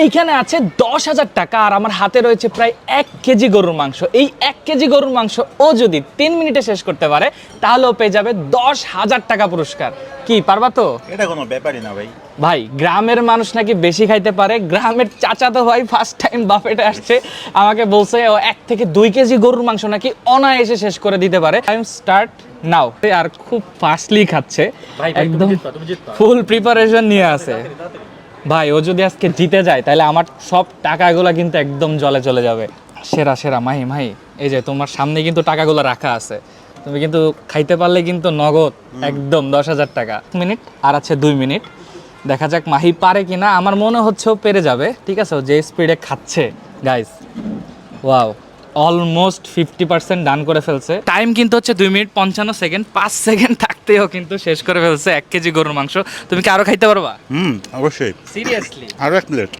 এইখানে আছে দশ হাজার টাকা আর আমার হাতে রয়েছে প্রায় এক কেজি গরুর মাংস। এই এক কেজি গরুর মাংস ও যদি তিন মিনিটে শেষ করতে পারে তাহলে ও পেয়ে যাবে দশ হাজার টাকা পুরস্কার। কি পারবা তো? এটা কোনো ব্যাপারই না ভাই। ভাই গ্রামের মানুষ নাকি বেশি খাইতে পারে। গ্রামের চাচা তো ভাই ফার্স্ট টাইম বাফেটে আসছে আমাকে বলছে ও এক থেকে দুই কেজি গরুর মাংস নাকি অনায়াসে শেষ করে দিতে পারে। টাইম স্টার্ট নাও আর খুব ফাস্টলি খাচ্ছে। একদম ফুল প্রিপারেশন নিয়ে আছে। ভাই ও যদি আজকে জিতে যায় তাহলে আমার সব টাকাগুলো কিন্তু একদম জলে চলে যাবে। সেরা সেরা মাহি মাহি। এই যে তোমার সামনে কিন্তু টাকাগুলো রাখা আছে। তুমি কিন্তু খাইতে পারলে কিন্তু নগদ একদম দশ হাজার টাকা। মিনিট আর আছে দুই মিনিট। দেখা যাক মাহি পারে কিনা। আমার মনে হচ্ছে ও পেরে যাবে ঠিক আছে? ও যে স্পিডে খাচ্ছে guys wow almost fifty percent done করে ফেলছে। টাইম কিন্তু হচ্ছে দুই মিনিট পঞ্চান্ন সেকেন্ড পাঁচ সেকেন্ড থাকতেও কিন্তু শেষ করে ফেলছে এক কেজি গরুর মাংস। তুমি কি আরও খাইতে পারবা? হুম অবশ্যই। সিরিয়াসলি আরও এক প্লেট